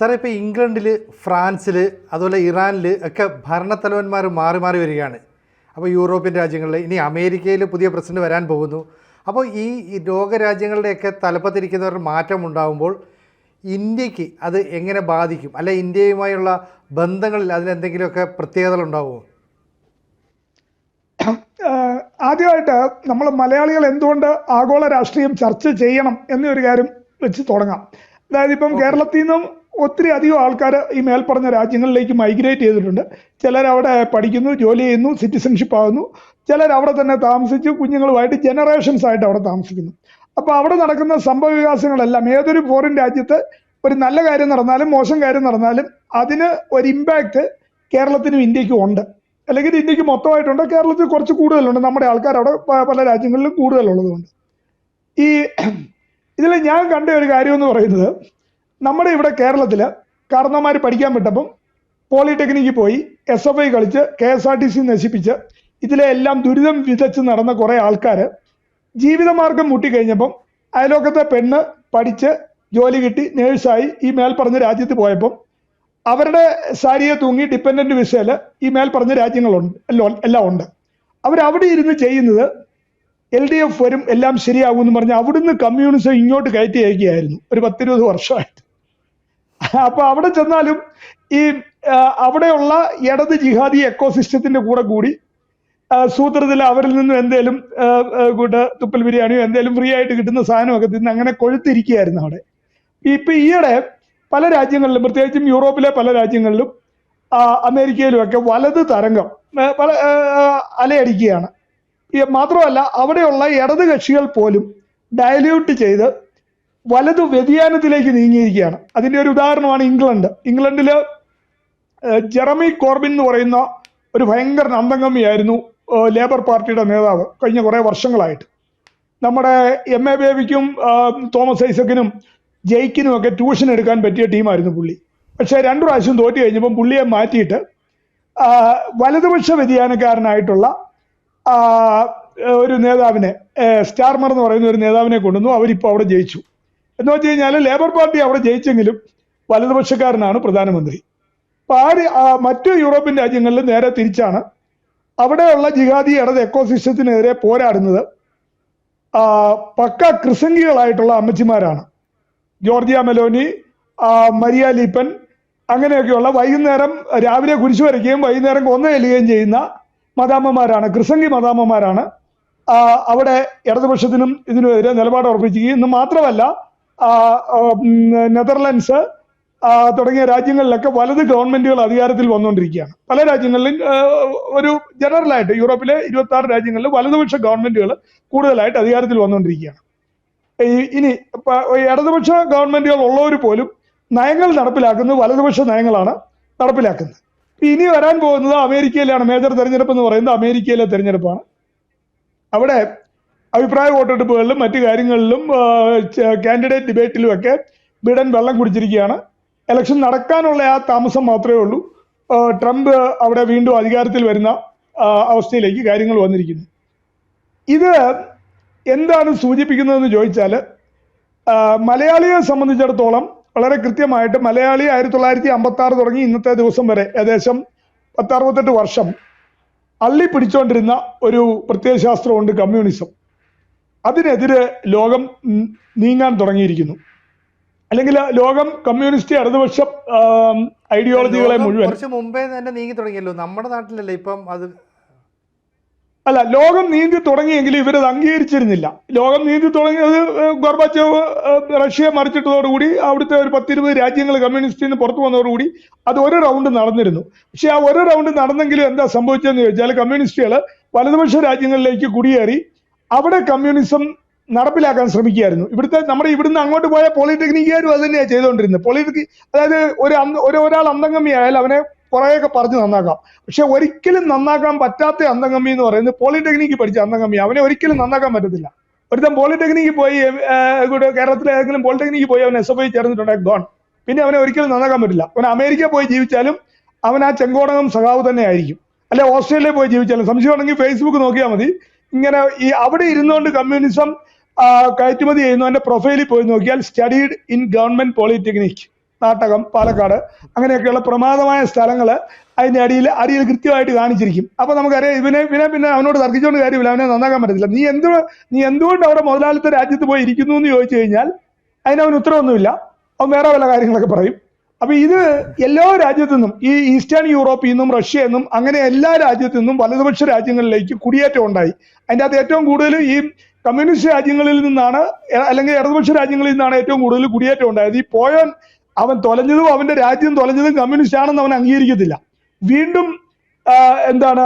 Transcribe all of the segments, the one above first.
സാറേ ഇപ്പോൾ ഇംഗ്ലണ്ടിൽ ഫ്രാൻസിൽ അതുപോലെ ഇറാനിൽ ഒക്കെ ഭരണത്തലവന്മാർ മാറി മാറി വരികയാണ്. അപ്പോൾ യൂറോപ്യൻ രാജ്യങ്ങളിൽ ഇനി അമേരിക്കയിൽ പുതിയ പ്രസിഡന്റ് വരാൻ പോകുന്നു. അപ്പോൾ ഈ ലോകരാജ്യങ്ങളുടെയൊക്കെ തലപ്പത്തിരിക്കുന്നവർ മാറ്റം ഉണ്ടാകുമ്പോൾ ഇന്ത്യയ്ക്ക് അത് എങ്ങനെ ബാധിക്കും? അല്ലെ ഇന്ത്യയുമായുള്ള ബന്ധങ്ങളിൽ അതിനെന്തെങ്കിലുമൊക്കെ പ്രത്യേകതകൾ ഉണ്ടാവുമോ? ആദ്യമായിട്ട് നമ്മൾ മലയാളികൾ എന്തുകൊണ്ട് ആഗോള രാഷ്ട്രീയം ചർച്ച ചെയ്യണം എന്നൊരു കാര്യം വെച്ച് തുടങ്ങാം. അതായത് ഇപ്പം കേരളത്തിൽ നിന്നും ഒത്തിരി അധികം ആൾക്കാർ ഈ മേൽപ്പറഞ്ഞ രാജ്യങ്ങളിലേക്ക് മൈഗ്രേറ്റ് ചെയ്തിട്ടുണ്ട്. ചിലർ അവിടെ പഠിക്കുന്നു ജോലി ചെയ്യുന്നു സിറ്റിസൺഷിപ്പ് ആകുന്നു ചിലർ അവിടെ തന്നെ താമസിച്ച് കുഞ്ഞുങ്ങളുമായിട്ട് ജനറേഷൻസ് ആയിട്ട് അവിടെ താമസിക്കുന്നു. അപ്പോൾ അവിടെ നടക്കുന്ന സംഭവ വികാസങ്ങളെല്ലാം ഏതൊരു ഫോറിൻ രാജ്യത്ത് ഒരു നല്ല കാര്യം നടന്നാലും മോശം കാര്യം നടന്നാലും അതിന് ഒരു ഇമ്പാക്റ്റ് കേരളത്തിനും ഇന്ത്യക്കും ഉണ്ട്. അല്ലെങ്കിൽ ഇന്ത്യയ്ക്ക് മൊത്തമായിട്ടുണ്ട്. കേരളത്തിൽ കുറച്ച് കൂടുതലുണ്ട്. നമ്മുടെ ആൾക്കാർ അവിടെ പല രാജ്യങ്ങളിലും കൂടുതലുള്ളതുകൊണ്ട്. ഈ ഇതിൽ ഞാൻ കണ്ട ഒരു കാര്യം എന്ന് പറയുന്നത് നമ്മുടെ ഇവിടെ കേരളത്തിൽ കാരണവന്മാർ പഠിക്കാൻ വിട്ടപ്പം പോളിടെക്നിക്കിൽ പോയി എസ് എഫ് ഐ കളിച്ച് K S R T C നശിപ്പിച്ച് ഇതിലെ എല്ലാം ദുരിതം വിതച്ച് നടന്ന കുറേ ആൾക്കാർ ജീവിതമാർഗം മുട്ടിക്കഴിഞ്ഞപ്പം അയലോക്കത്തെ പെണ്ണ് പഠിച്ച് ജോലി കിട്ടി നേഴ്സായി ഈ മേൽപ്പറഞ്ഞ രാജ്യത്ത് പോയപ്പം അവരുടെ സാരിയെ തൂങ്ങി ഡിപ്പെൻഡന്റ് വിസയിൽ ഈ മേൽ പറഞ്ഞ രാജ്യങ്ങളുണ്ട് എല്ലാം എല്ലാം ഉണ്ട്. അവരവിടെ ഇരുന്ന് ചെയ്യുന്നത് എൽ ഡി എഫ് വരും എല്ലാം ശരിയാകും എന്ന് പറഞ്ഞ് അവിടുന്ന് കമ്മ്യൂണിസം ഇങ്ങോട്ട് കയറ്റി അയക്കുകയായിരുന്നു. ഒരു പത്തിരുപത് വർഷമായിട്ട്. അപ്പൊ അവിടെ ചെന്നാലും ഈ അവിടെയുള്ള ഇടത് ജിഹാദി എക്കോസിസ്റ്റത്തിന്റെ കൂടെ കൂടി സൂത്രത്തിൽ അവരിൽ നിന്നും എന്തേലും കൂട്ട് തുപ്പൽ ബിരിയാണിയോ എന്തേലും ഫ്രീ ആയിട്ട് കിട്ടുന്ന സാധനമൊക്കെ തിന്ന് അങ്ങനെ കൊഴുത്തിരിക്കുകയായിരുന്നു അവിടെ. ഇപ്പൊ ഈയിടെ പല രാജ്യങ്ങളിലും പ്രത്യേകിച്ചും യൂറോപ്പിലെ പല രാജ്യങ്ങളിലും അമേരിക്കയിലുമൊക്കെ വലത് തരംഗം പല അലയടിക്കുകയാണ്. മാത്രമല്ല അവിടെയുള്ള ഇടത് കക്ഷികൾ പോലും ഡയല്യൂട്ട് ചെയ്ത് വലതു വ്യതിയാനത്തിലേക്ക് നീങ്ങിയിരിക്കുകയാണ്. അതിന്റെ ഒരു ഉദാഹരണമാണ് ഇംഗ്ലണ്ട്. ഇംഗ്ലണ്ടിൽ ജെറമി കോർബിൻ എന്ന് പറയുന്ന ഒരു ഭയങ്കര നന്ദങ്കമ്മിയായിരുന്നു ലേബർ പാർട്ടിയുടെ നേതാവ് കഴിഞ്ഞ കുറേ വർഷങ്ങളായിട്ട്. നമ്മുടെ എം എ ബേബിക്കും തോമസ് ഐസക്കിനും ജയിക്കിനും ഒക്കെ ട്യൂഷൻ എടുക്കാൻ പറ്റിയ ടീമായിരുന്നു പുള്ളി. പക്ഷേ രണ്ടു പ്രാവശ്യം തോറ്റു കഴിഞ്ഞപ്പം പുള്ളിയെ മാറ്റിയിട്ട് വലതുപക്ഷ വ്യതിയാനക്കാരനായിട്ടുള്ള ഒരു നേതാവിനെ സ്റ്റാർമർ എന്ന് പറയുന്ന ഒരു നേതാവിനെ കൊണ്ടുവന്നു. അവരിപ്പോൾ അവിടെ ജയിച്ചു. എന്ന് വെച്ച് കഴിഞ്ഞാൽ ലേബർ പാർട്ടി അവിടെ ജയിച്ചെങ്കിലും വലതുപക്ഷക്കാരനാണ് പ്രധാനമന്ത്രി. അപ്പൊ ആര് മറ്റു യൂറോപ്യൻ രാജ്യങ്ങളിൽ നേരെ തിരിച്ചാണ് അവിടെയുള്ള ജിഹാദി ഇടത് എക്കോസിസ്റ്റത്തിനെതിരെ പോരാടുന്നത്. പക്ക ക്രിസംഗികളായിട്ടുള്ള അമ്മച്ചിമാരാണ്. Giorgia Meloni Maria Le Pen അങ്ങനെയൊക്കെയുള്ള വൈകുന്നേരം രാവിലെ കുരിശു വരയ്ക്കുകയും വൈകുന്നേരം കൊന്ന ചെല്ലുകയും ചെയ്യുന്ന മതാമ്മമാരാണ് ക്രിസംഗി മതാമ്മമാരാണ് അവിടെ ഇടതുപക്ഷത്തിനും ഇതിനുമെതിരെ നിലപാട് ഉറപ്പിക്കുകയും ഇന്ന് മാത്രമല്ല നെതർലൻഡ്സ് തുടങ്ങിയ രാജ്യങ്ങളിലൊക്കെ വലത് ഗവൺമെന്റുകൾ അധികാരത്തിൽ വന്നുകൊണ്ടിരിക്കുകയാണ്. പല രാജ്യങ്ങളിലും ഒരു ജനറലായിട്ട് യൂറോപ്പിലെ ഇരുപത്തി ആറ് രാജ്യങ്ങളിൽ വലതുപക്ഷ ഗവൺമെന്റുകൾ കൂടുതലായിട്ട് അധികാരത്തിൽ വന്നുകൊണ്ടിരിക്കുകയാണ്. ഇനി ഇടതുപക്ഷ ഗവൺമെന്റുകൾ ഉള്ളവർ പോലും നയങ്ങൾ നടപ്പിലാക്കുന്നത് വലതുപക്ഷ നയങ്ങളാണ് നടപ്പിലാക്കുന്നത്. ഇനി വരാൻ പോകുന്നത് അമേരിക്കയിലാണ്. മേജർ തെരഞ്ഞെടുപ്പ് എന്ന് പറയുന്നത് അമേരിക്കയിലെ തെരഞ്ഞെടുപ്പാണ്. അവിടെ അഭിപ്രായ വോട്ടെടുപ്പുകളിലും മറ്റു കാര്യങ്ങളിലും കാൻഡിഡേറ്റ് ഡിബേറ്റിലും ഒക്കെ ബിഡൻ വെള്ളം കുടിച്ചിരിക്കുകയാണ്. ഇലക്ഷൻ നടക്കാനുള്ള ആ താമസം മാത്രമേ ഉള്ളൂ. ട്രംപ് അവിടെ വീണ്ടും അധികാരത്തിൽ വരുന്ന അവസ്ഥയിലേക്ക് കാര്യങ്ങൾ വന്നിരിക്കുന്നു. ഇത് എന്താണ് സൂചിപ്പിക്കുന്നതെന്ന് ചോദിച്ചാൽ മലയാളിയെ സംബന്ധിച്ചിടത്തോളം വളരെ കൃത്യമായിട്ട് മലയാളി ആയിരത്തി തൊള്ളായിരത്തി അമ്പത്തി ആറ് തുടങ്ങി ഇന്നത്തെ ദിവസം വരെ ഏകദേശം പത്തറുപത്തെട്ട് വർഷം അള്ളി പിടിച്ചുകൊണ്ടിരുന്ന ഒരു പ്രത്യയശാസ്ത്രമുണ്ട് കമ്മ്യൂണിസം. അതിനെതിരെ ലോകം നീങ്ങാൻ തുടങ്ങിയിരിക്കുന്നു. അല്ലെങ്കിൽ ലോകം കമ്മ്യൂണിസ്റ്റ് ഇടതുപക്ഷ ഐഡിയോളജികളെ മുഴുവൻ. കുറച്ച് മുമ്പേ തന്നെ നീങ്ങി തുടങ്ങിയല്ലോ. നമ്മുടെ നാട്ടിലല്ലേ ഇപ്പം അത്? അല്ല ലോകം നീന്തി തുടങ്ങിയെങ്കിലും ഇവരത് അംഗീകരിച്ചിരുന്നില്ല. ലോകം നീന്തി തുടങ്ങിയത് ഗോർബാച്ചോവ് റഷ്യയെ മറിച്ചിട്ടതോടുകൂടി അവിടുത്തെ ഒരു പത്തിരുപത് രാജ്യങ്ങൾ കമ്മ്യൂണിസ്റ്റിൽ നിന്ന് പുറത്തു വന്നതോടുകൂടി അത് ഒരു റൗണ്ട് നടന്നിരുന്നു. പക്ഷെ ആ ഒരു റൗണ്ട് നടന്നെങ്കിലും എന്താ സംഭവിച്ചതെന്ന് ചോദിച്ചാൽ കമ്മ്യൂണിസ്റ്റുകൾ വലതുപക്ഷ രാജ്യങ്ങളിലേക്ക് കുടിയേറി അവിടെ കമ്മ്യൂണിസം നടപ്പിലാക്കാൻ ശ്രമിക്കുകയായിരുന്നു. ഇവിടുത്തെ നമ്മുടെ ഇവിടുന്ന് അങ്ങോട്ട് പോയ പോളിടെക്നിക്കുകാരും അത് തന്നെയാണ് ചെയ്തുകൊണ്ടിരുന്നത്. പോളിടെക്നിക് അതായത് ഒരു ഒരു ഒരാൾ അന്തംഗമി ആയാൽ അവനെ കുറേയൊക്കെ പറഞ്ഞ് നന്നാക്കാം. പക്ഷെ ഒരിക്കലും നന്നാക്കാൻ പറ്റാത്ത അന്തംഗമി എന്ന് പറയുന്നത് പോളിടെക്നിക്ക് പഠിച്ച അന്തംഗമി. അവനെ ഒരിക്കലും നന്നാക്കാൻ പറ്റത്തില്ല. ഒരുത്തൻ പോളിടെക്നിക്ക് പോയി കേരളത്തിലെ ഏതെങ്കിലും പോളിടെക്നിക്ക് പോയി അവൻ എസ് എഫ് ഐ ചേർന്നിട്ടുണ്ടെങ്കിൽ ഗോൺ പിന്നെ അവനെ ഒരിക്കലും നന്നാക്കാൻ പറ്റില്ല. അവൻ അമേരിക്ക പോയി ജീവിച്ചാലും അവൻ ആ ചെങ്കോടകം സഖാവ് തന്നെ ആയിരിക്കും. അല്ലെ ഓസ്ട്രേലിയയിൽ പോയി ജീവിച്ചാലും. സംശയമുണ്ടെങ്കിൽ ഫേസ്ബുക്ക് നോക്കിയാൽ മതി. ഇങ്ങനെ ഈ അവിടെ ഇരുന്നുകൊണ്ട് കമ്മ്യൂണിസം കയറ്റുമതി ചെയ്യുന്നവന്റെ പ്രൊഫൈലിൽ പോയി നോക്കിയാൽ studied in government polytechnic Nattakam Palakkad അങ്ങനെയൊക്കെയുള്ള പ്രമാദമായ സ്ഥലങ്ങൾ അതിന്റെ അടിയിൽ അടിയിൽ കൃത്യമായിട്ട് കാണിച്ചിരിക്കും. അപ്പൊ നമുക്കറിയാം ഇവനെ ഇവനെ പിന്നെ അവനോട് തർക്കിച്ചുകൊണ്ട് കാര്യമില്ല അവനെ നന്നാക്കാൻ പറ്റത്തില്ല. നീ എന്ത് നീ എന്തുകൊണ്ട് അവിടെ മുതലാളിത്ത രാജ്യത്ത് പോയി ഇരിക്കുന്നു എന്ന് ചോദിച്ചു കഴിഞ്ഞാൽ അതിനവന് ഉത്തരവൊന്നുമില്ല. അവൻ വേറെ പല കാര്യങ്ങളൊക്കെ പറയും. അപ്പൊ ഇത് എല്ലാ രാജ്യത്തു നിന്നും ഈ ഈസ്റ്റേൺ യൂറോപ്പിൽ നിന്നും റഷ്യ എന്നും അങ്ങനെ എല്ലാ രാജ്യത്തു നിന്നും വലതുപക്ഷ രാജ്യങ്ങളിലേക്ക് കുടിയേറ്റം ഉണ്ടായി. അതിന്റെ അകത്ത് ഏറ്റവും കൂടുതൽ ഈ കമ്മ്യൂണിസ്റ്റ് രാജ്യങ്ങളിൽ നിന്നാണ് അല്ലെങ്കിൽ ഇടതുപക്ഷ രാജ്യങ്ങളിൽ നിന്നാണ് ഏറ്റവും കൂടുതൽ കുടിയേറ്റം ഉണ്ടായത്. ഈ പോയൻ അവൻ തൊലഞ്ഞതും അവന്റെ രാജ്യം തൊലഞ്ഞതും കമ്മ്യൂണിസ്റ്റ് ആണെന്ന് അവൻ അംഗീകരിക്കത്തില്ല. വീണ്ടും എന്താണ്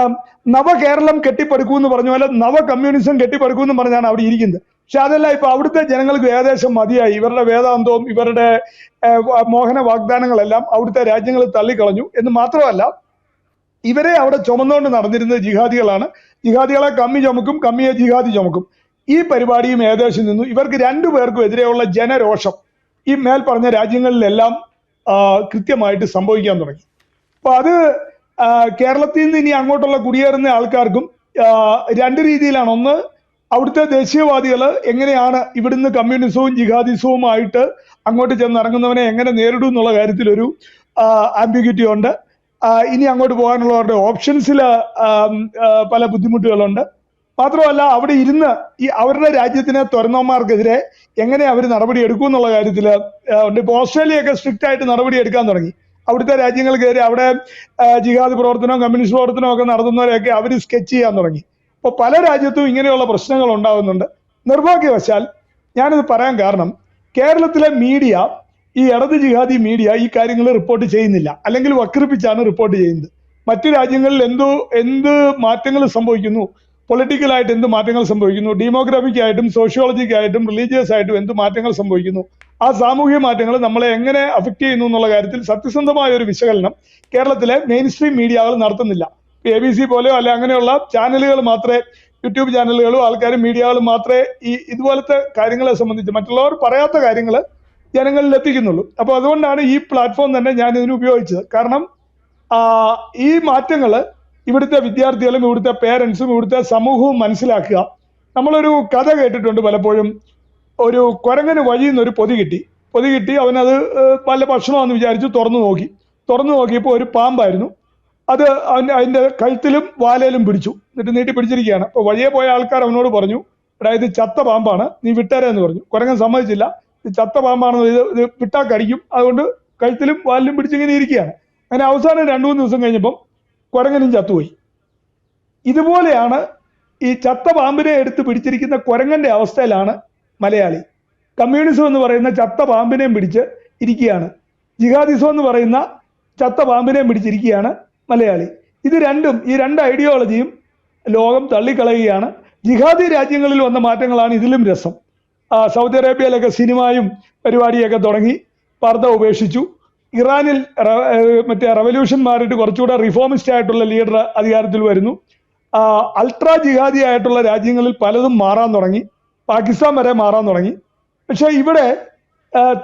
നവകേരളം കെട്ടിപ്പടുക്കൂ എന്ന് പറഞ്ഞ പോലെ നവ കമ്മ്യൂണിസം കെട്ടിപ്പടുക്കൂ എന്ന് പറഞ്ഞാണ് അവിടെ ഇരിക്കുന്നത്. പക്ഷെ അതല്ല ഇപ്പൊ അവിടുത്തെ ജനങ്ങൾക്ക് ഏകദേശം മതിയായി. ഇവരുടെ വേദാന്തവും ഇവരുടെ മോഹന വാഗ്ദാനങ്ങളെല്ലാം അവിടുത്തെ രാജ്യങ്ങൾ തള്ളിക്കളഞ്ഞു എന്ന് മാത്രമല്ല ഇവരെ അവിടെ ചുമന്നുകൊണ്ട് നടന്നിരുന്നത് ജിഹാദികളാണ്. ജിഹാദികളെ കമ്മി ചുമക്കും കമ്മിയെ ജിഹാദി ചുമക്കും. ഈ പരിപാടിയും ഏകദേശം നിന്നു. ഇവർക്ക് രണ്ടു പേർക്കും എതിരെയുള്ള ജനരോഷം ഈ മേൽ പറഞ്ഞ രാജ്യങ്ങളിലെല്ലാം കൃത്യമായിട്ട് സംഭവിക്കാൻ തുടങ്ങി. അപ്പൊ അത് കേരളത്തിൽ നിന്ന് ഇനി അങ്ങോട്ടുള്ള കുടിയേറുന്ന ആൾക്കാർക്കും രണ്ട് രീതിയിലാണ്. ഒന്ന് അവിടുത്തെ ദേശീയവാദികൾ എങ്ങനെയാണ് ഇവിടുന്ന് കമ്മ്യൂണിസവും ജിഹാദിസവുമായിട്ട് അങ്ങോട്ട് ചെന്ന് ഇറങ്ങുന്നവനെ എങ്ങനെ നേരിടും എന്നുള്ള കാര്യത്തിൽ ഒരു ആംബിഗ്യൂറ്റി ഉണ്ട്. ഇനി അങ്ങോട്ട് പോകാനുള്ളവരുടെ ഓപ്ഷൻസിൽ പല ബുദ്ധിമുട്ടുകളുണ്ട്. മാത്രമല്ല അവിടെ ഇരുന്ന് ഈ അവരുടെ രാജ്യത്തിനെ തുറന്നവന്മാർക്കെതിരെ എങ്ങനെ അവർ നടപടി എടുക്കും എന്നുള്ള കാര്യത്തിൽ ഉണ്ട്. ഇപ്പോൾ ഓസ്ട്രേലിയയൊക്കെ സ്ട്രിക്റ്റ് ആയിട്ട് നടപടി എടുക്കാൻ തുടങ്ങി. അവിടുത്തെ രാജ്യങ്ങൾക്കെതിരെ അവിടെ ജിഹാദ് പ്രവർത്തനവും കമ്മ്യൂണിസ്റ്റ് പ്രവർത്തനവും ഒക്കെ നടത്തുന്നവരെയൊക്കെ അവർ സ്കെച്ച് ചെയ്യാൻ തുടങ്ങി. അപ്പോൾ പല രാജ്യത്തും ഇങ്ങനെയുള്ള പ്രശ്നങ്ങൾ ഉണ്ടാകുന്നുണ്ട്. നിർഭാഗ്യവശാൽ ഞാനിത് പറയാൻ കാരണം കേരളത്തിലെ മീഡിയ ഈ ഇടത് ജിഹാദി മീഡിയ ഈ കാര്യങ്ങൾ റിപ്പോർട്ട് ചെയ്യുന്നില്ല. അല്ലെങ്കിൽ വക്രിപ്പിച്ചാണ് റിപ്പോർട്ട് ചെയ്യുന്നത്. മറ്റു രാജ്യങ്ങളിൽ എന്തോ എന്ത് മാറ്റങ്ങൾ സംഭവിക്കുന്നു? പൊളിറ്റിക്കലായിട്ട് എന്ത് മാറ്റങ്ങൾ സംഭവിക്കുന്നു? ഡെമോഗ്രാഫിക് ആയിട്ടും സോഷ്യോളജിക് ആയിട്ടും റിലീജിയസ് ആയിട്ടും എന്ത് മാറ്റങ്ങൾ സംഭവിക്കുന്നു? ആ സാമൂഹിക മാറ്റങ്ങൾ നമ്മളെ എങ്ങനെ അഫക്ട് ചെയ്യുന്നു എന്നുള്ള കാര്യത്തിൽ സത്യസന്ധമായ ഒരു വിശകലനം കേരളത്തിലെ മെയിൻ സ്ട്രീം മീഡിയകൾ നടത്തുന്നില്ല. എ ബി സി പോലെയോ അല്ലെ അങ്ങനെയുള്ള ചാനലുകൾ മാത്രമേ യൂട്യൂബ് ചാനലുകളും ആൾക്കാരും മീഡിയകളും മാത്രമേ ഈ ഇതുപോലത്തെ കാര്യങ്ങളെ സംബന്ധിച്ച് മറ്റുള്ളവർ പറയാത്ത കാര്യങ്ങൾ ജനങ്ങളിൽ എത്തിക്കുന്നുള്ളൂ. അപ്പോൾ അതുകൊണ്ടാണ് ഈ പ്ലാറ്റ്ഫോം തന്നെ ഞാൻ ഇതിന് ഉപയോഗിച്ചത്. കാരണം ഈ മാറ്റങ്ങൾ ഇവിടുത്തെ വിദ്യാർത്ഥികളും ഇവിടുത്തെ പേരൻസും ഇവിടുത്തെ സമൂഹവും മനസ്സിലാക്കുക. നമ്മളൊരു കഥ കേട്ടിട്ടുണ്ട് പലപ്പോഴും. ഒരു കുരങ്ങന് വഴിയിൽ ഒരു പൊതി കിട്ടി. പൊതി കിട്ടി അവനത് വല്ല ഭക്ഷണമെന്ന് വിചാരിച്ചു തുറന്നു നോക്കി. തുറന്നു നോക്കിയപ്പോൾ ഒരു പാമ്പായിരുന്നു. അത് അവൻ അതിന്റെ കഴുത്തിലും വാലയിലും പിടിച്ചു. എന്നിട്ട് നീട്ടി പിടിച്ചിരിക്കുകയാണ്. അപ്പോൾ വഴിയെ പോയ ആൾക്കാർ അവനോട് പറഞ്ഞു എടാ ഇത് ചത്ത പാമ്പാണ് നീ വിട്ടേരെ എന്ന് പറഞ്ഞു. കുരങ്ങൻ സമ്മതിച്ചില്ല. ഇത് ചത്ത പാമ്പാണെന്ന് ഇത് ഇത് വിട്ടാ കടിക്കും അതുകൊണ്ട് കഴുത്തിലും വാലിലും പിടിച്ചിങ്ങനെ ഇരിക്കുകയാണ്. അങ്ങനെ അവസാനം രണ്ടു മൂന്ന് ദിവസം കഴിഞ്ഞപ്പം കുരങ്ങനും ചത്തുപോയി. ഇതുപോലെയാണ് ഈ ചത്ത പാമ്പിനെ എടുത്ത് പിടിച്ചിരിക്കുന്ന കുരങ്ങന്റെ അവസ്ഥയിലാണ് മലയാളി. കമ്മ്യൂണിസം എന്ന് പറയുന്ന ചത്ത പാമ്പിനെയും പിടിച്ച് ഇരിക്കുകയാണ്. ജിഹാദിസം എന്ന് പറയുന്ന ചത്ത പാമ്പിനെയും പിടിച്ചിരിക്കുകയാണ്. മലയാളി. ഇത് രണ്ടും ഈ രണ്ട് ഐഡിയോളജിയും ലോകം തള്ളിക്കളയുകയാണ്. ജിഹാദി രാജ്യങ്ങളിൽ വന്ന മാറ്റങ്ങളാണ് ഇതിലും രസം. സൗദി അറേബ്യയിലൊക്കെ സിനിമയും പരിപാടിയൊക്കെ തുടങ്ങി പർദ്ദ ഉപേക്ഷിച്ചു. ഇറാനിൽ മറ്റേ റവല്യൂഷൻ മാറിയിട്ട് കുറച്ചുകൂടെ റിഫോമിസ്റ്റ് ആയിട്ടുള്ള ലീഡർ അധികാരത്തിൽ വരുന്നു. അൾട്രാ ജിഹാദി ആയിട്ടുള്ള രാജ്യങ്ങളിൽ പലതും മാറാൻ തുടങ്ങി. പാകിസ്ഥാൻ വരെ മാറാൻ തുടങ്ങി. പക്ഷേ ഇവിടെ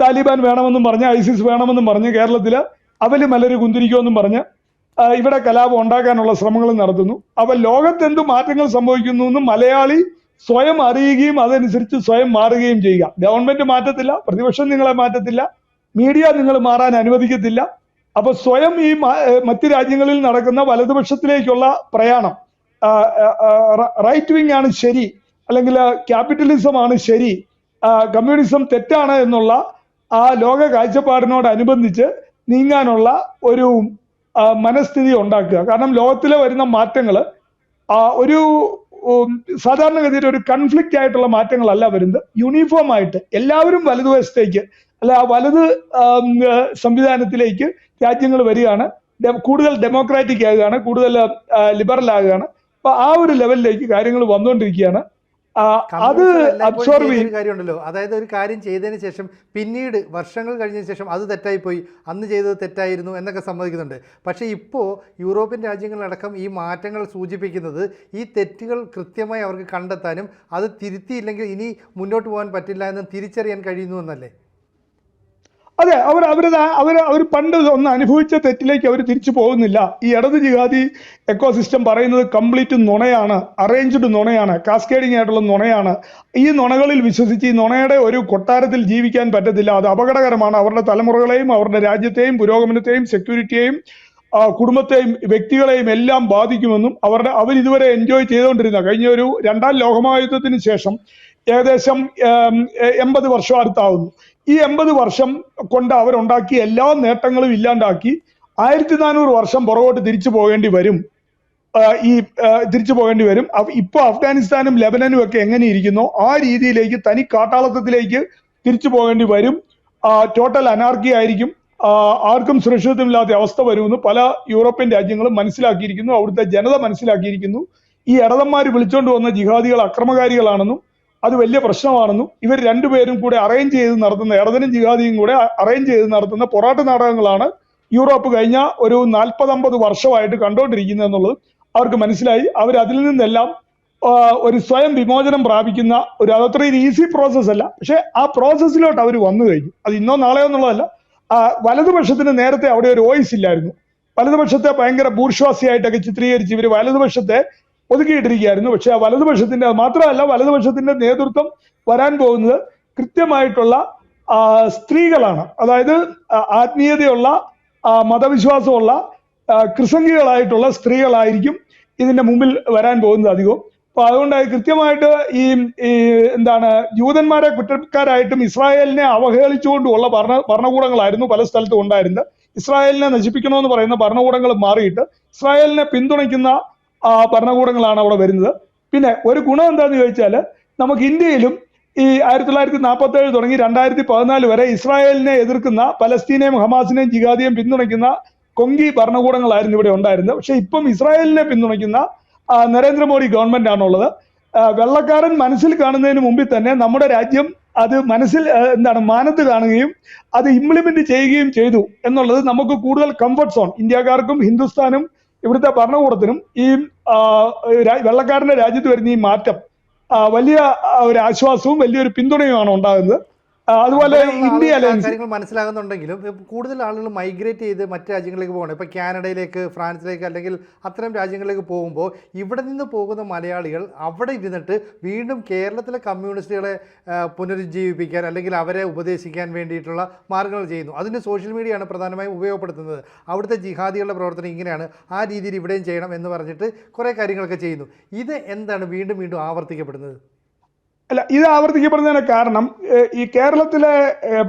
താലിബാൻ വേണമെന്നും പറഞ്ഞ് ഐസിസ് വേണമെന്നും പറഞ്ഞ് കേരളത്തിൽ അവൽ മലര് കുന്തിരിക്കുമെന്നും പറഞ്ഞ് ഇവിടെ കലാപം ഉണ്ടാക്കാനുള്ള ശ്രമങ്ങൾ നടത്തുന്നു. അപ്പൊ ലോകത്ത് എന്ത് മാറ്റങ്ങൾ സംഭവിക്കുന്നു എന്ന് മലയാളി സ്വയം അറിയുകയും അതനുസരിച്ച് സ്വയം മാറുകയും ചെയ്യുക. ഗവൺമെന്റ് മാറ്റത്തില്ല പ്രതിപക്ഷം നിങ്ങളെ മാറ്റത്തില്ല മീഡിയ നിങ്ങൾ മാറാൻ അനുവദിക്കത്തില്ല. അപ്പൊ സ്വയം ഈ മറ്റ് രാജ്യങ്ങളിൽ നടക്കുന്ന വലതുപക്ഷത്തിലേക്കുള്ള പ്രയാണം റൈറ്റ് വിങ് ആണ് ശരി അല്ലെങ്കിൽ ക്യാപിറ്റലിസം ആണ് ശരി കമ്മ്യൂണിസം തെറ്റാണ് എന്നുള്ള ആ ലോക കാഴ്ചപ്പാടിനോടനുബന്ധിച്ച് നീങ്ങാനുള്ള ഒരു മനസ്ഥിതി ഉണ്ടാക്കുക. കാരണം ലോകത്തിലെ വരുന്ന മാറ്റങ്ങൾ ഒരു സാധാരണഗതിയിൽ ഒരു കൺഫ്ലിക്റ്റ് ആയിട്ടുള്ള മാറ്റങ്ങളല്ല വരുന്നത്. യൂണിഫോം ആയിട്ട് എല്ലാവരും വലതുവശത്തേക്ക് അല്ല ആ വലത് സംവിധാനത്തിലേക്ക് രാജ്യങ്ങൾ വരികയാണ്. കൂടുതൽ ഡെമോക്രാറ്റിക് ആകുകയാണ് കൂടുതൽ ലിബറൽ ആകുകയാണ്. അപ്പൊ ആ ഒരു ലെവലിലേക്ക് കാര്യങ്ങൾ വന്നുകൊണ്ടിരിക്കുകയാണ്. അത് അബ്സോർവ് ചെയ്യും. കാര്യമുണ്ടല്ലോ. അതായത് ഒരു കാര്യം ചെയ്തതിന് ശേഷം പിന്നീട് വർഷങ്ങൾ കഴിഞ്ഞതിന് ശേഷം അത് തെറ്റായി പോയി അന്ന് ചെയ്തത് തെറ്റായിരുന്നു എന്നൊക്കെ സമ്മതിക്കുന്നുണ്ട്. പക്ഷേ ഇപ്പോൾ യൂറോപ്യൻ രാജ്യങ്ങളടക്കം ഈ മാറ്റങ്ങൾ സൂചിപ്പിക്കുന്നത് ഈ തെറ്റുകൾ കൃത്യമായി അവർക്ക് കണ്ടെത്താനും അത് തിരുത്തിയില്ലെങ്കിൽ ഇനി മുന്നോട്ട് പോകാൻ പറ്റില്ല എന്ന് തിരിച്ചറിയാൻ കഴിയുന്നു എന്നല്ലേ? അതെ അവർ അവരത് അവർ അവർ പണ്ട് ഒന്ന് അനുഭവിച്ച തെറ്റിലേക്ക് അവർ തിരിച്ചു പോകുന്നില്ല. ഈ ഇടത് ജിഹാദി എക്കോസിസ്റ്റം പറയുന്നത് കംപ്ലീറ്റ് നുണയാണ് അറേഞ്ച്ഡ് നുണയാണ് കാസ്കേഡിംഗ് ആയിട്ടുള്ള നുണയാണ്. ഈ നുണകളിൽ വിശ്വസിച്ച് ഈ നുണയുടെ ഒരു കൊട്ടാരത്തിൽ ജീവിക്കാൻ പറ്റത്തില്ല. അത് അപകടകരമാണ്. അവരുടെ തലമുറകളെയും അവരുടെ രാജ്യത്തെയും പുരോഗമനത്തെയും സെക്യൂരിറ്റിയെയും കുടുംബത്തെയും വ്യക്തികളെയും എല്ലാം ബാധിക്കുമെന്നും അവരുടെ അവർ ഇതുവരെ എൻജോയ് ചെയ്തുകൊണ്ടിരുന്ന കഴിഞ്ഞ ഒരു രണ്ടാം ലോകമഹായുദ്ധത്തിന് ശേഷം ഏകദേശം എൺപത് വർഷം അടുത്താവുന്നു. ഈ എൺപത് വർഷം കൊണ്ട് അവരുണ്ടാക്കിയ എല്ലാ നേട്ടങ്ങളും ഇല്ലാണ്ടാക്കി ആയിരത്തി നാനൂറ് വർഷം പുറകോട്ട് തിരിച്ചു പോകേണ്ടി വരും. ഈ തിരിച്ചു പോകേണ്ടി വരും. ഇപ്പോൾ ഇപ്പൊ അഫ്ഗാനിസ്ഥാനും ലെബനനും ഒക്കെ എങ്ങനെ ഇരിക്കുന്നോ ആ രീതിയിലേക്ക് തനി കാട്ടാളത്തത്തിലേക്ക് തിരിച്ചു പോകേണ്ടി വരും. ടോട്ടൽ അനാർക്കി ആയിരിക്കും. ആർക്കും സുരക്ഷിതത്വമില്ലാത്ത അവസ്ഥ വരുമെന്ന് പല യൂറോപ്യൻ രാജ്യങ്ങളും മനസ്സിലാക്കിയിരിക്കുന്നു. അവിടുത്തെ ജനത മനസ്സിലാക്കിയിരിക്കുന്നു. ഈ ഇടതന്മാർ വിളിച്ചോണ്ട് വന്ന ജിഹാദികൾ അക്രമകാരികളാണെന്നും അത് വലിയ പ്രശ്നമാണെന്നും ഇവർ രണ്ടുപേരും കൂടെ അറേഞ്ച് ചെയ്ത് നടത്തുന്ന ഇടതനും ജിഹാദിയും കൂടെ അറേഞ്ച് ചെയ്ത് നടത്തുന്ന പൊറാട്ട് നാടകങ്ങളാണ് യൂറോപ്പ് കഴിഞ്ഞ ഒരു നാൽപ്പത് അമ്പത് വർഷമായിട്ട് കണ്ടുകൊണ്ടിരിക്കുന്നത് എന്നുള്ളത് അവർക്ക് മനസ്സിലായി. അവർ അതിൽ നിന്നെല്ലാം ഒരു സ്വയം വിമോചനം പ്രാപിക്കുന്ന ഒരു അതത്ര ഒരു ഈസി പ്രോസസ് അല്ല. പക്ഷെ ആ പ്രോസസ്സിലോട്ട് അവർ വന്നു കഴിഞ്ഞു. അത് ഇന്നോ നാളെയോ എന്നുള്ളതല്ല. വലതുപക്ഷത്തിന് നേരത്തെ അവിടെ ഒരു വോയിസ് ഇല്ലായിരുന്നു. വലതുപക്ഷത്തെ ഭയങ്കര ബൂർഷ്വാസിയായിട്ടൊക്കെ ചിത്രീകരിച്ച് ഇവർ വലതുപക്ഷത്തെ ഒതുക്കിയിട്ടിരിക്കുകയായിരുന്നു. പക്ഷെ വലതുപക്ഷത്തിന്റെ മാത്രമല്ല വലതുപക്ഷത്തിന്റെ നേതൃത്വം വരാൻ പോകുന്നത് കൃത്യമായിട്ടുള്ള സ്ത്രീകളാണ്. അതായത് ആത്മീയതയുള്ള മതവിശ്വാസമുള്ള കൃസംഗികളായിട്ടുള്ള സ്ത്രീകളായിരിക്കും ഇതിന്റെ മുമ്പിൽ വരാൻ പോകുന്നത് അധികവും. അപ്പൊ അതുകൊണ്ട് കൃത്യമായിട്ട് ഈ എന്താണ് ജൂതന്മാരെ കുറ്റക്കാരായിട്ടും ഇസ്രായേലിനെ അവഹേളിച്ചുകൊണ്ടുമുള്ള ഭരണ ഭരണകൂടങ്ങളായിരുന്നു പല സ്ഥലത്തും ഉണ്ടായിരുന്നത്. ഇസ്രായേലിനെ നശിപ്പിക്കണമെന്ന് പറയുന്ന ഭരണകൂടങ്ങൾ മാറിയിട്ട് ഇസ്രായേലിനെ പിന്തുണയ്ക്കുന്ന ഭരണകൂടങ്ങളാണ് അവിടെ വരുന്നത്. പിന്നെ ഒരു ഗുണം എന്താന്ന് ചോദിച്ചാൽ നമുക്ക് ഇന്ത്യയിലും ഈ ആയിരത്തി തൊള്ളായിരത്തി നാൽപ്പത്തി ഏഴ് തുടങ്ങി രണ്ടായിരത്തി പതിനാല് വരെ ഇസ്രായേലിനെ എതിർക്കുന്ന പലസ്തീനെയും ഹമാസിനെയും ജിഹാദിയെയും പിന്തുണയ്ക്കുന്ന കൊങ്കി ഭരണകൂടങ്ങളായിരുന്നു ഇവിടെ ഉണ്ടായിരുന്നത്. പക്ഷെ ഇപ്പം ഇസ്രായേലിനെ പിന്തുണയ്ക്കുന്ന ആ, നരേന്ദ്രമോദി ഗവൺമെന്റ് ആണുള്ളത്. ആ, വെള്ളക്കാരൻ മനസ്സിൽ കാണുന്നതിന് മുമ്പിൽ തന്നെ നമ്മുടെ രാജ്യം അത് മനസ്സിൽ എന്താണ് മാനത്ത് കാണുകയും അത് ഇംപ്ലിമെന്റ് ചെയ്യുകയും ചെയ്തു എന്നുള്ളത് നമുക്ക് കൂടുതൽ കംഫർട്ട് സോൺ ഇന്ത്യക്കാർക്കും ഹിന്ദുസ്ഥാനും ഇവിടുത്തെ ഭരണകൂടത്തിനും ഈ വെള്ളക്കാരന്റെ രാജ്യത്ത് വരുന്ന ഈ മാറ്റം വലിയ ഒരു ആശ്വാസവും വലിയൊരു പിന്തുണയുമാണ് ഉണ്ടാകുന്നത്. അതുപോലെ ഇന്ത്യ കാര്യങ്ങൾ മനസ്സിലാകുന്നുണ്ടെങ്കിലും കൂടുതൽ ആളുകൾ മൈഗ്രേറ്റ് ചെയ്ത് മറ്റ് രാജ്യങ്ങളിലേക്ക് പോകണം. ഇപ്പോൾ കാനഡയിലേക്ക് ഫ്രാൻസിലേക്ക് അല്ലെങ്കിൽ അത്തരം രാജ്യങ്ങളിലേക്ക് പോകുമ്പോൾ ഇവിടെ നിന്ന് പോകുന്ന മലയാളികൾ അവിടെ ഇരുന്നിട്ട് വീണ്ടും കേരളത്തിലെ കമ്മ്യൂണിസ്റ്റുകളെ പുനരുജ്ജീവിപ്പിക്കാൻ അല്ലെങ്കിൽ അവരെ ഉപദേശിക്കാൻ വേണ്ടിയിട്ടുള്ള മാർഗങ്ങൾ ചെയ്യുന്നു. അതിന് സോഷ്യൽ മീഡിയയാണ് പ്രധാനമായും ഉപയോഗപ്പെടുത്തുന്നത്. അവിടുത്തെ ജിഹാദികളുടെ പ്രവർത്തനം ഇങ്ങനെയാണ്. ആ രീതിയിൽ ഇവിടെയും ചെയ്യണം എന്ന് പറഞ്ഞിട്ട് കുറേ കാര്യങ്ങളൊക്കെ ചെയ്യുന്നു. ഇത് എന്താണ് വീണ്ടും വീണ്ടും ആവർത്തിക്കപ്പെടുന്നത്? അല്ല ഇത് ആവർത്തിക്കപ്പെടുന്നതിന് കാരണം ഈ കേരളത്തിലെ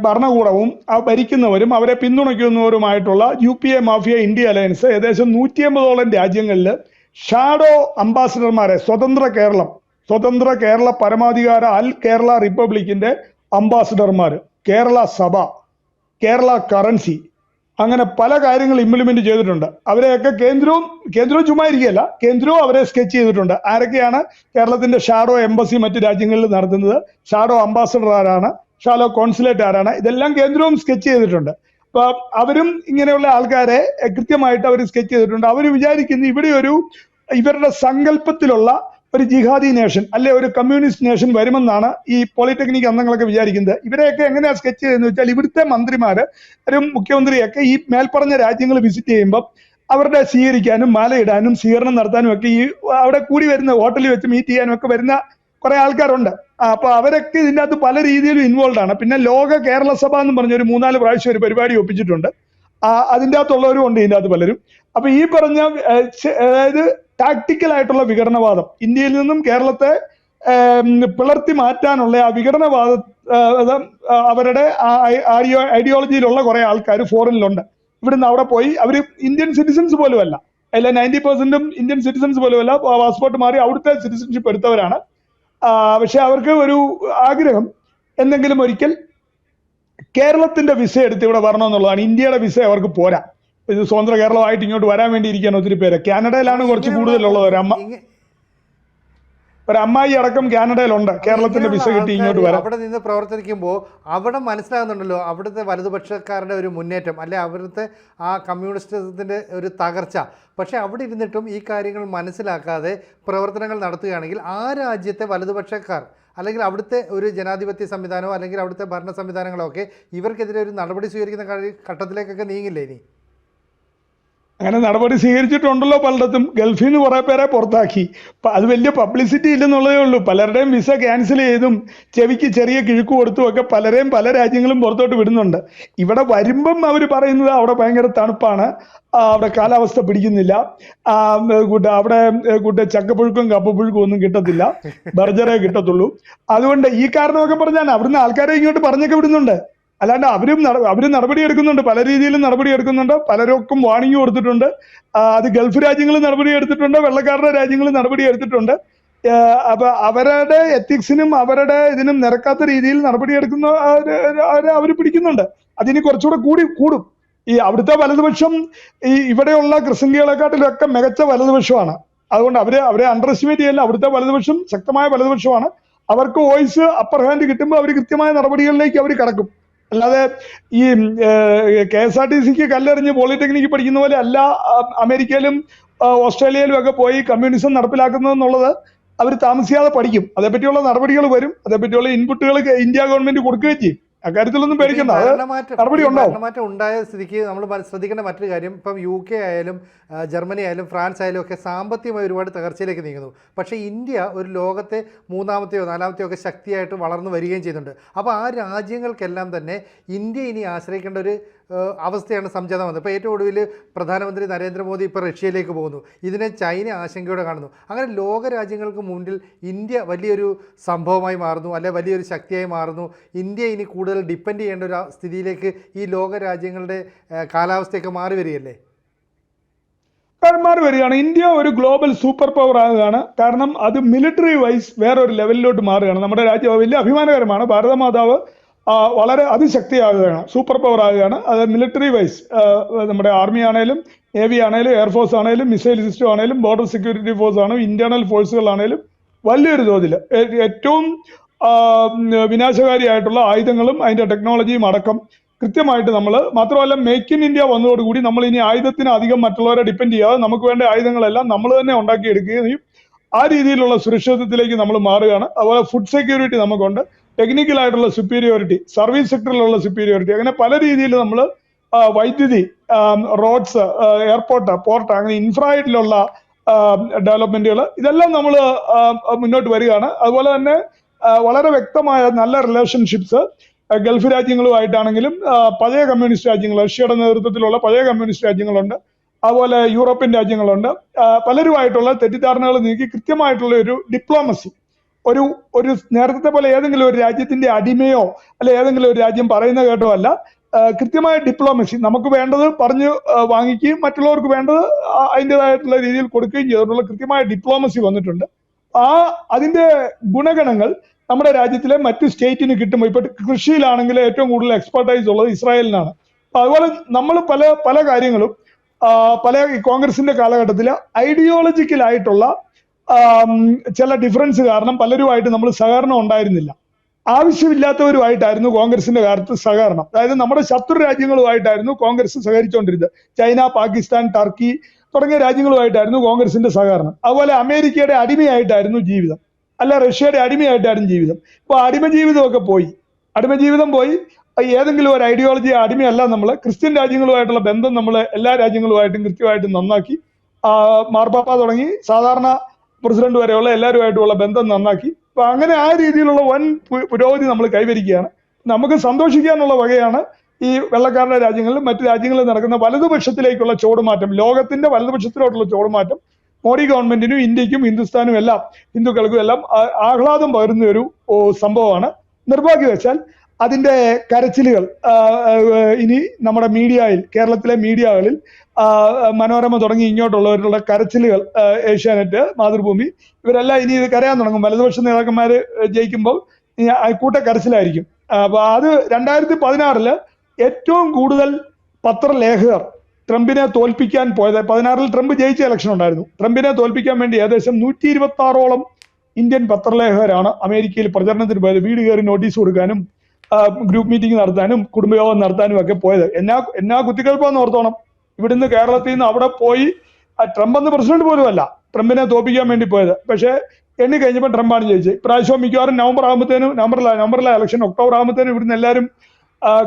ഭരണകൂടവും ഭരിക്കുന്നവരും അവരെ പിന്തുണയ്ക്കുന്നവരുമായിട്ടുള്ള U P A mafia India alliance ഏകദേശം നൂറ്റി അമ്പതോളം രാജ്യങ്ങളിൽ ഷാഡോ അംബാസിഡർമാരെ സ്വതന്ത്ര കേരളം സ്വതന്ത്ര കേരള പരമാധികാര അൽ കേരള റിപ്പബ്ലിക്കിന്റെ അംബാസിഡർമാർ കേരള സഭ കേരള കറൻസി അങ്ങനെ പല കാര്യങ്ങൾ ഇംപ്ലിമെന്റ് ചെയ്തിട്ടുണ്ട്. അവരെയൊക്കെ കേന്ദ്രവും കേന്ദ്രവും ചുമ്മാ ഇരിക്കുകയല്ല. കേന്ദ്രവും അവരെ സ്കെച്ച് ചെയ്തിട്ടുണ്ട്. ആരൊക്കെയാണ് കേരളത്തിന്റെ ഷാഡോ എംബസി മറ്റ് രാജ്യങ്ങളിൽ നടത്തുന്നത്? ഷാഡോ അംബാസഡർ ആരാണ്? ഷാഡോ കോൺസുലേറ്റ് ആരാണ്? ഇതെല്ലാം കേന്ദ്രവും സ്കെച്ച് ചെയ്തിട്ടുണ്ട്. അപ്പൊ അവരും ഇങ്ങനെയുള്ള ആൾക്കാരെ കൃത്യമായിട്ട് അവർ സ്കെച്ച് ചെയ്തിട്ടുണ്ട്. അവർ വിചാരിക്കുന്നു ഇവിടെ ഒരു ഇവരുടെ സങ്കല്പത്തിലുള്ള ഒരു ജിഹാദി നേഷൻ അല്ലെ ഒരു കമ്മ്യൂണിസ്റ്റ് നേഷൻ വരുമെന്നാണ് ഈ പോളിടെക്നിക് അംഗങ്ങളൊക്കെ വിചാരിക്കുന്നത്. ഇവരെയൊക്കെ എങ്ങനെയാ സ്കെച്ച് ചെയ്യുന്നത് വെച്ചാൽ ഇവിടുത്തെ മന്ത്രിമാര് ഒരു മുഖ്യമന്ത്രിയൊക്കെ ഈ മേൽപ്പറഞ്ഞ രാജ്യങ്ങൾ വിസിറ്റ് ചെയ്യുമ്പോൾ അവരുടെ സ്വീകരിക്കാനും മാലയിടാനും സ്വീകരണം നടത്താനും ഒക്കെ ഈ അവിടെ കൂടി വരുന്ന ഹോട്ടലിൽ വെച്ച് മീറ്റ് ചെയ്യാനും ഒക്കെ വരുന്ന കുറെ ആൾക്കാരുണ്ട്. അപ്പൊ അവരൊക്കെ ഇതിന്റെ അകത്ത് പല രീതിയിലും ഇൻവോൾവ് ആണ്. പിന്നെ ലോക കേരള സഭ എന്ന് പറഞ്ഞ ഒരു മൂന്നാൽ പ്രാവശ്യം ഒരു പരിപാടി ഒപ്പിച്ചിട്ടുണ്ട്. ആ, അതിന്റെ അകത്തുള്ളവരും ഉണ്ട് ഇതിന്റെ അകത്ത് പലരും. അപ്പൊ ഈ പറഞ്ഞ അതായത് ടാക്ടിക്കൽ ആയിട്ടുള്ള വിഘടനവാദം. ഇന്ത്യയിൽ നിന്നും കേരളത്തെ പിളർത്തി മാറ്റാനുള്ള ആ വിഘടനവാദ അവരുടെ ഐഡിയോളജിയിലുള്ള കുറെ ആൾക്കാർ ഫോറിനിലുണ്ട്. ഇവിടുന്ന് അവിടെ പോയി അവർ ഇന്ത്യൻ സിറ്റിസൺസ് പോലുമല്ല. അല്ല നയന്റി പെർസെന്റും ഇന്ത്യൻ സിറ്റിസൺസ് പോലുമല്ല. പാസ്പോർട്ട് മാറി അവിടുത്തെ സിറ്റിസൺഷിപ്പ് എടുത്തവരാണ്. പക്ഷെ അവർക്ക് ഒരു ആഗ്രഹം എന്തെങ്കിലും ഒരിക്കൽ കേരളത്തിന്റെ വിസ എടുത്ത് ഇവിടെ വരണമെന്നുള്ളതാണ്. ഇന്ത്യയുടെ വിസ അവർക്ക് പോരാ. ഇത് സ്വതന്ത്ര കേരളമായിട്ട് ഇങ്ങോട്ട് വരാൻ വേണ്ടി ഇരിക്കാൻ ഒത്തിരി പേര്. കാനഡയിലാണ് കുറച്ച് കൂടുതലുള്ളത്. ഒരമ്മ അമ്മ ഇങ്ങ- ഒരു അമ്മായി അടക്കം കാനഡയിലുണ്ട്. കേരളത്തിന്റെ വിസ കിട്ടി ഇങ്ങോട്ട് വരാം അവിടെ നിന്ന് പ്രവർത്തിക്കുമ്പോൾ അവിടെ മനസ്സിലാകുന്നുണ്ടല്ലോ അവിടുത്തെ വലതുപക്ഷക്കാരുടെ ഒരു മുന്നേറ്റം അല്ലെ അവിടുത്തെ ആ കമ്മ്യൂണിസ്റ്റത്തിന്റെ ഒരു തകർച്ച. പക്ഷെ അവിടെ ഇരുന്നിട്ടും ഈ കാര്യങ്ങൾ മനസ്സിലാക്കാതെ പ്രവർത്തനങ്ങൾ നടത്തുകയാണെങ്കിൽ ആ രാജ്യത്തെ വലതുപക്ഷക്കാർ അല്ലെങ്കിൽ അവിടുത്തെ ഒരു ജനാധിപത്യ സംവിധാനമോ അല്ലെങ്കിൽ അവിടുത്തെ ഭരണ സംവിധാനങ്ങളോ ഒക്കെ ഇവർക്കെതിരെ ഒരു നടപടി സ്വീകരിക്കുന്ന ഘട്ടത്തിലേക്കൊക്കെ നീങ്ങില്ലേ ഇനി? അങ്ങനെ നടപടി സ്വീകരിച്ചിട്ടുണ്ടല്ലോ പലയിടത്തും. ഗൾഫിൽ നിന്ന് കുറെ പേരെ പുറത്താക്കി. അത് വലിയ പബ്ലിസിറ്റി ഇല്ലെന്നുള്ളതേ ഉള്ളൂ. പലരുടെയും വിസ ക്യാൻസൽ ചെയ്തും ചെവിക്ക് ചെറിയ കിഴുക്ക് കൊടുത്തും ഒക്കെ പലരെയും പല രാജ്യങ്ങളും പുറത്തോട്ട് വിടുന്നുണ്ട്. ഇവിടെ വരുമ്പം അവർ പറയുന്നത് അവിടെ ഭയങ്കര തണുപ്പാണ്. അവിടെ കാലാവസ്ഥ പിടിക്കുന്നില്ല. കൂട്ട അവിടെ കൂട്ട ചക്കപ്പുഴുക്കും കപ്പപ്പുഴുക്കും ഒന്നും കിട്ടത്തില്ല. ബർജറേ കിട്ടത്തുള്ളൂ. അതുകൊണ്ട് ഈ കാരണമൊക്കെ പറഞ്ഞാൽ അവിടുന്ന് ആൾക്കാരെ ഇങ്ങോട്ട് പറഞ്ഞൊക്കെ വിടുന്നുണ്ട്. അല്ലാണ്ട് അവരും അവരും നടപടി എടുക്കുന്നുണ്ട് പല രീതിയിലും നടപടി എടുക്കുന്നുണ്ട് പലർക്കും വാണിംഗ് കൊടുത്തിട്ടുണ്ട്. അത് ഗൾഫ് രാജ്യങ്ങൾ നടപടി എടുത്തിട്ടുണ്ട് വെള്ളക്കാരുടെ രാജ്യങ്ങൾ നടപടി എടുത്തിട്ടുണ്ട് അപ്പൊ അവരുടെ എത്തിക്സിനും അവരുടെ ഇതിനും നിരക്കാത്ത രീതിയിൽ നടപടി എടുക്കുന്ന അവർ പിടിക്കുന്നുണ്ട്. അതിന് കുറച്ചുകൂടെ കൂടി കൂടും. ഈ അവിടുത്തെ വലതുപക്ഷം ഈ ഇവിടെയുള്ള ക്രിസംഗികളെക്കാട്ടിലൊക്കെ മികച്ച വലതുപക്ഷമാണ്. അതുകൊണ്ട് അവരെ അവരെ അണ്ടർ എസ്റ്റിമേറ്റ് ചെയ്യല്ല. അവിടുത്തെ വലതുപക്ഷം ശക്തമായ വലതുപക്ഷമാണ്. അവർക്ക് വോയിസ് അപ്പർ ഹാൻഡ് കിട്ടുമ്പോൾ അവർ കൃത്യമായ നടപടികളിലേക്ക് അവർ കടക്കും. അല്ലാതെ ഈ കെ എസ് ആർ ടി സിക്ക് കല്ലെറിഞ്ഞ് പോളിടെക്നിക്ക് പഠിക്കുന്ന പോലെ അല്ല അമേരിക്കയിലും ഓസ്ട്രേലിയയിലും ഒക്കെ പോയി കമ്മ്യൂണിസം നടപ്പിലാക്കുന്നതെന്നുള്ളത് അവർ താമസിയാതെ പഠിക്കും. അതേപ്പറ്റിയുള്ള നടപടികൾ വരും. അതേപ്പറ്റിയുള്ള ഇൻപുട്ടുകൾ ഇന്ത്യ ഗവൺമെന്റ് കൊടുക്കുകയും ചെയ്യും. അക്കാര്യത്തിലൊന്നും പേടിക്കണ്ട. നടപടി. ഭരണമാറ്റം ഉണ്ടായ സ്ഥിതിക്ക് നമ്മൾ ശ്രദ്ധിക്കേണ്ട മറ്റൊരു കാര്യം. ഇപ്പം യു കെ ആയാലും ജർമ്മനി ആയാലും ഫ്രാൻസ് ആയാലും ഒക്കെ സാമ്പത്തികമായി ഒരുപാട് തകർച്ചയിലേക്ക് നീങ്ങുന്നു. പക്ഷേ ഇന്ത്യ ഒരു ലോകത്തെ മൂന്നാമത്തെയോ നാലാമത്തെയോ ഒക്കെ ശക്തിയായിട്ട് വളർന്നു വരികയും ചെയ്യുന്നുണ്ട്. അപ്പോൾ ആ രാജ്യങ്ങൾക്കെല്ലാം തന്നെ ഇന്ത്യ ഇനി ആശ്രയിക്കേണ്ട ഒരു അവസ്ഥയാണ് സംജാതം വന്നത്. ഇപ്പോൾ ഏറ്റവും ഒടുവിൽ പ്രധാനമന്ത്രി നരേന്ദ്രമോദി ഇപ്പോൾ റഷ്യയിലേക്ക് പോകുന്നു. ഇതിനെ ചൈന ആശങ്കയോടെ കാണുന്നു. അങ്ങനെ ലോക രാജ്യങ്ങൾക്ക് മുന്നിൽ ഇന്ത്യ വലിയൊരു സംഭവമായി മാറുന്നു അല്ലെ വലിയൊരു ശക്തിയായി മാറുന്നു. ഇന്ത്യ ഇനി കൂടുതൽ ഡിപ്പെൻഡ് ചെയ്യേണ്ട ഒരു സ്ഥിതിയിലേക്ക് ഈ ലോക രാജ്യങ്ങളുടെ ആ, കാലാവസ്ഥയൊക്കെ മാറി വരികയല്ലേ? മാറി വരികയാണ്. ഇന്ത്യ ഒരു ഗ്ലോബൽ സൂപ്പർ പവർ ആകുകയാണ്. കാരണം അത് മിലിറ്ററി വൈസ് വേറൊരു ലെവലിലോട്ട് മാറുകയാണ്. നമ്മുടെ രാജ്യം വലിയ അഭിമാനകരമാണ്. ഭാരതമാതാവ് വളരെ അതിശക്തിയാകുകയാണ് സൂപ്പർ പവർ ആകുകയാണ്. അത് മിലിറ്ററി വൈസ് നമ്മുടെ ആർമി ആണേലും നേവി ആണേലും എയർഫോഴ്സ് ആണേലും മിസൈൽ സിസ്റ്റം ആണേലും ബോർഡർ സെക്യൂരിറ്റി ഫോഴ്സ് ആണെങ്കിലും ഇന്റേണൽ ഫോഴ്സുകളാണേലും വലിയൊരു തോതിൽ ഏറ്റവും വിനാശകാരിയായിട്ടുള്ള ആയുധങ്ങളും അതിന്റെ ടെക്നോളജിയും അടക്കം കൃത്യമായിട്ട് നമ്മൾ മാത്രമല്ല മേക്ക് ഇൻ ഇന്ത്യ വന്നതോടുകൂടി നമ്മൾ ഇനി ആയുധത്തിന് അധികം മറ്റുള്ളവരെ ഡിപ്പെൻഡ് ചെയ്യാതെ നമുക്ക് വേണ്ട ആയുധങ്ങളെല്ലാം നമ്മൾ തന്നെ ഉണ്ടാക്കിയെടുക്കുകയും ആ രീതിയിലുള്ള സുരക്ഷിതത്വത്തിലേക്ക് നമ്മൾ മാറുകയാണ്. അതുപോലെ ഫുഡ് സെക്യൂരിറ്റി നമുക്കുണ്ട്. ടെക്നിക്കൽ ആയിട്ടുള്ള സുപ്പീരിയോറിറ്റി സർവീസ് സെക്ടറിലുള്ള സുപ്പീരിയോറിറ്റി അങ്ങനെ പല രീതിയിൽ നമ്മൾ വൈദ്യുതി റോഡ്സ് എയർപോർട്ട് പോർട്ട് അങ്ങനെ ഇൻഫ്രായിട്ടിലുള്ള ഡെവലപ്മെന്റുകൾ ഇതെല്ലാം നമ്മൾ മുന്നോട്ട് വരികയാണ്. അതുപോലെ തന്നെ വളരെ വ്യക്തമായ നല്ല റിലേഷൻഷിപ്സ് ഗൾഫ് രാജ്യങ്ങളുമായിട്ടാണെങ്കിലും പഴയ കമ്മ്യൂണിസ്റ്റ് രാജ്യങ്ങൾ റഷ്യയുടെ നേതൃത്വത്തിലുള്ള പഴയ കമ്മ്യൂണിസ്റ്റ് രാജ്യങ്ങളുണ്ട്. അതുപോലെ യൂറോപ്യൻ രാജ്യങ്ങളുണ്ട്. പലരുമായിട്ടുള്ള തെറ്റിദ്ധാരണകൾ നീക്കി കൃത്യമായിട്ടുള്ള ഒരു ഡിപ്ലോമസി ഒരു ഒരു നേരത്തെ പോലെ ഏതെങ്കിലും ഒരു രാജ്യത്തിന്റെ അടിമയോ അല്ലെ ഏതെങ്കിലും ഒരു രാജ്യം പറയുന്ന കേട്ടോ അല്ല. കൃത്യമായ ഡിപ്ലോമസി നമുക്ക് വേണ്ടത് പറഞ്ഞ് വാങ്ങിക്കുകയും മറ്റുള്ളവർക്ക് വേണ്ടത് അതിന്റെതായിട്ടുള്ള രീതിയിൽ കൊടുക്കുകയും ചെയ്തിട്ടുള്ള കൃത്യമായ ഡിപ്ലോമസി വന്നിട്ടുണ്ട്. ആ അതിന്റെ ഗുണഗണങ്ങൾ നമ്മുടെ രാജ്യത്തിലെ മറ്റു സ്റ്റേറ്റിന് കിട്ടുമ്പോൾ ഇപ്പൊ കൃഷിയിലാണെങ്കിൽ ഏറ്റവും കൂടുതൽ എക്സ്പെർട്ടൈസ് ഉള്ളത് ഇസ്രായേലിനാണ്. അതുപോലെ നമ്മൾ പല പല കാര്യങ്ങളും പല കോൺഗ്രസിന്റെ കാലഘട്ടത്തിൽ ആം, ചില ഡിഫറൻസ് കാരണം പലരുമായിട്ട് നമ്മൾ സഹകരണം ഉണ്ടായിരുന്നില്ല. ആവശ്യമില്ലാത്തവരുമായിട്ടായിരുന്നു കോൺഗ്രസിന്റെ കാലത്ത് സഹകരണം. അതായത് നമ്മുടെ ശത്രു രാജ്യങ്ങളുമായിട്ടായിരുന്നു കോൺഗ്രസ് സഹകരിച്ചുകൊണ്ടിരുന്നത്. ചൈന പാകിസ്ഥാൻ ടർക്കി തുടങ്ങിയ രാജ്യങ്ങളുമായിട്ടായിരുന്നു കോൺഗ്രസിന്റെ സഹകരണം. അതുപോലെ അമേരിക്കയുടെ അടിമയായിട്ടായിരുന്നു ജീവിതം. അല്ല റഷ്യയുടെ അടിമയായിട്ടായിരുന്നു ജീവിതം. ഇപ്പൊ അടിമ ജീവിതമൊക്കെ പോയി. അടിമ ജീവിതം പോയി ഏതെങ്കിലും ഒരു ഐഡിയോളജി അടിമയല്ല നമ്മൾ ക്രിസ്ത്യൻ രാജ്യങ്ങളുമായിട്ടുള്ള ബന്ധം നമ്മൾ എല്ലാ രാജ്യങ്ങളുമായിട്ടും കൃത്യമായിട്ടും നന്നാക്കി മാർപ്പാപ്പ തുടങ്ങി. സാധാരണ പ്രസിഡന്റ് വരെയുള്ള എല്ലാവരുമായിട്ടുള്ള ബന്ധം നന്നാക്കി. അപ്പൊ അങ്ങനെ ആ രീതിയിലുള്ള വൻ പുരോഗതി നമ്മൾ കൈവരിക്കുകയാണ്. നമുക്ക് സന്തോഷിക്കാനുള്ള വകയാണ് ഈ വെള്ളക്കാരുടെ രാജ്യങ്ങളിലും മറ്റു രാജ്യങ്ങളിൽ നടക്കുന്ന വലതുപക്ഷത്തിലേക്കുള്ള ചുവടുമാറ്റം ലോകത്തിന്റെ വലതുപക്ഷത്തിലോട്ടുള്ള ചുവടുമാറ്റം മോഡി ഗവൺമെന്റിനും ഇന്ത്യക്കും ഹിന്ദുസ്ഥാനും എല്ലാം ഹിന്ദുക്കൾക്കും എല്ലാം ആഹ്ലാദം പകരുന്ന ഒരു സംഭവമാണ്. നിർഭാഗ്യവശാൽ അതിന്റെ കരച്ചിലുകൾ ഇനി നമ്മുടെ മീഡിയയിൽ കേരളത്തിലെ മീഡിയകളിൽ മനോരമ തുടങ്ങി ഇങ്ങോട്ടുള്ളവരുടെ കരച്ചിലുകൾ ഏഷ്യാനെറ്റ് മാതൃഭൂമി ഇവരെല്ലാം ഇനി ഇത് കരയാൻ തുടങ്ങും. വലതുപക്ഷ നേതാക്കന്മാർ ജയിക്കുമ്പോൾ കൂട്ട കരച്ചിലായിരിക്കും. ആ, അപ്പൊ അത് രണ്ടായിരത്തി പതിനാറിൽ ഏറ്റവും കൂടുതൽ പത്രലേഖകർ ട്രംപിനെ തോൽപ്പിക്കാൻ പോയത് പതിനാറിൽ ട്രംപ് ജയിച്ച ഇലക്ഷൻ ഉണ്ടായിരുന്നു. ട്രംപിനെ തോൽപ്പിക്കാൻ വേണ്ടി ഏകദേശം നൂറ്റി ഇരുപത്തി ആറോളം ഇന്ത്യൻ പത്രലേഖകരാണ് അമേരിക്കയിൽ പ്രചരണത്തിന് പോയത്. വീട് കയറി നോട്ടീസ് കൊടുക്കാനും ഗ്രൂപ്പ് മീറ്റിംഗ് നടത്താനും കുടുംബയോഗം നടത്താനും ഒക്കെ പോയത്. എന്നാ എന്നാ കുത്തിക്കൽപ്പാന്ന് ഓർത്തോണം. ഇവിടുന്ന് കേരളത്തിൽ നിന്ന് അവിടെ പോയി ട്രംപ് എന്ന് പ്രസിഡന്റ് പോലും അല്ല. ട്രംപിനെ തോപ്പിക്കാൻ വേണ്ടി പോയത്. പക്ഷേ എണ്ണി കഴിഞ്ഞപ്പോൾ ട്രംപാണ് ജയിച്ചത്. ഇപ്രാവശ്യം മിക്കവാറും നവംബർ ആകുമ്പോഴത്തേനും നവംബറിലെ നവംബറിലെ ഇലക്ഷൻ ഒക്ടോബർ ആകുമ്പോഴത്തേനും ഇവിടുന്ന് എല്ലാവരും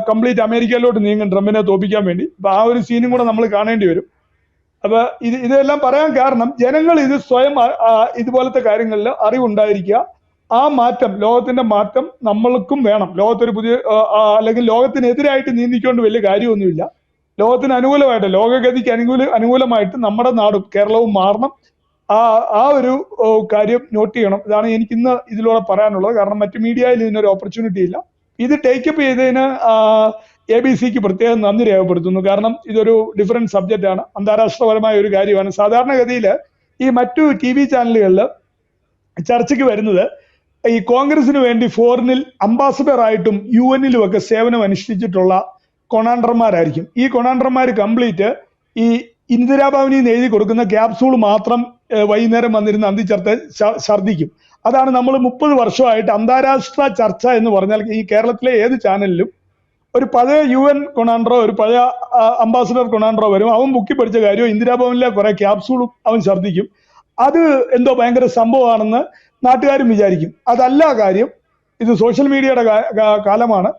കംപ്ലീറ്റ് അമേരിക്കയിലോട്ട് നീങ്ങും ട്രംപിനെ തോപ്പിക്കാൻ വേണ്ടി. അപ്പൊ ആ ഒരു സീനും കൂടെ നമ്മൾ കാണേണ്ടി വരും. അപ്പൊ ഇത് ഇതെല്ലാം പറയാൻ കാരണം ജനങ്ങൾ ഇത് സ്വയം ഇതുപോലത്തെ കാര്യങ്ങളിൽ അറിവുണ്ടായിരിക്കുക. ആ മാറ്റം ലോകത്തിന്റെ മാറ്റം നമ്മൾക്കും വേണം. ലോകത്തൊരു പുതിയ അല്ലെങ്കിൽ ലോകത്തിനെതിരായിട്ട് നീന്തിക്കൊണ്ട് വലിയ കാര്യമൊന്നുമില്ല. ലോകത്തിന് അനുകൂലമായിട്ട് ലോകഗതിക്ക് അനുകൂല അനുകൂലമായിട്ട് നമ്മുടെ നാടും കേരളവും മാറണം. ആ ആ ഒരു കാര്യം നോട്ട് ചെയ്യണം. ഇതാണ് എനിക്ക് ഇന്ന് ഇതിലൂടെ പറയാനുള്ളത്. കാരണം മറ്റു മീഡിയയിൽ ഇതിനൊരു ഓപ്പർച്യൂണിറ്റി ഇല്ല. ഇത് ടേക്കപ്പ് ചെയ്തതിന് എ ബി സിക്ക് പ്രത്യേകം നന്ദി രേഖപ്പെടുത്തുന്നു. കാരണം ഇതൊരു ഡിഫറെന്റ് സബ്ജക്റ്റ് ആണ്. അന്താരാഷ്ട്രപരമായ ഒരു കാര്യമാണ്. സാധാരണഗതിയിൽ ഈ മറ്റു ടി വി ചാനലുകളിൽ ചർച്ചയ്ക്ക് വരുന്നത് ഈ കോൺഗ്രസിന് വേണ്ടി ഫോറിനിൽ അംബാസഡർ ആയിട്ടും യു എന്നിലും ഒക്കെ സേവനം അനുഷ്ഠിച്ചിട്ടുള്ള കൊണാണ്ടർമാരായിരിക്കും. ഈ കൊണാണ്ടർമാർ കംപ്ലീറ്റ് ഈ ഇന്ദിരാഭവനിൽ നിന്ന് എഴുതി കൊടുക്കുന്ന ക്യാപ്സൂൾ മാത്രം വൈകുന്നേരം വന്നിരുന്ന് അന്തി ചർച്ച ഛർദ്ദിക്കും അതാണ് നമ്മൾ മുപ്പത് വർഷമായിട്ട് അന്താരാഷ്ട്ര ചർച്ച എന്ന് പറഞ്ഞാൽ ഈ കേരളത്തിലെ ഏത് ചാനലിലും ഒരു പഴയ യു എൻ കൊണാൻഡ്രോ ഒരു പഴയ അംബാസഡർ കൊണാൻഡ്രോ വരും. അവൻ ബുക്കി പഠിച്ച കാര്യം ഇന്ദിരാഭവനിലെ കുറെ ക്യാപ്സൂളും അവൻ ഛർദ്ദിക്കും അത് എന്തോ ഭയങ്കര സംഭവമാണെന്ന് നാട്ടുകാരും വിചാരിക്കും. അതല്ല കാര്യം ഇത് സോഷ്യൽ മീഡിയയുടെ കാലമാണ്.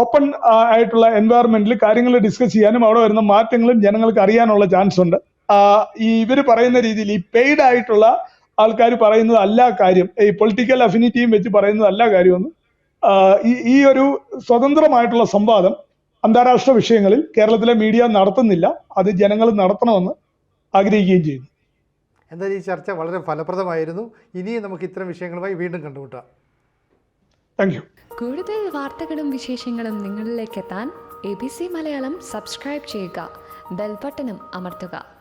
ഓപ്പൺ ആയിട്ടുള്ള എൻവയറമെന്റിൽ കാര്യങ്ങൾ ഡിസ്കസ് ചെയ്യാനും അവിടെ വരുന്ന മാറ്റങ്ങളും ജനങ്ങൾക്ക് അറിയാനുള്ള ചാൻസ് ഉണ്ട്. ഈ ഇവർ പറയുന്ന രീതിയിൽ ഈ പെയ്ഡ് ആയിട്ടുള്ള ആൾക്കാർ പറയുന്നത് അല്ല കാര്യം. ഈ പൊളിറ്റിക്കൽ അഫിനിറ്റിയും വെച്ച് പറയുന്നത് അല്ല കാര്യമൊന്നും ഈ ഈ ഒരു സ്വതന്ത്രമായിട്ടുള്ള സംവാദം അന്താരാഷ്ട്ര വിഷയങ്ങളിൽ കേരളത്തിലെ മീഡിയ നടത്തുന്നില്ല. അത് ജനങ്ങൾ നടത്തണമെന്ന് ആഗ്രഹിക്കുകയും ചെയ്യുന്നു. എന്തായാലും ഈ ചർച്ച വളരെ ഫലപ്രദമായിരുന്നു. ഇനിയും നമുക്ക് ഇത്തരം വിഷയങ്ങളുമായി വീണ്ടും കണ്ടുമുട്ടാം. താങ്ക് യു കൂടുതൽ വാർത്തകളും വിശേഷങ്ങളും നിങ്ങളിലേക്ക് എത്താൻ A B C Malayalam subscribe ചെയ്യുക. ബെൽബട്ടനും അമർത്തുക.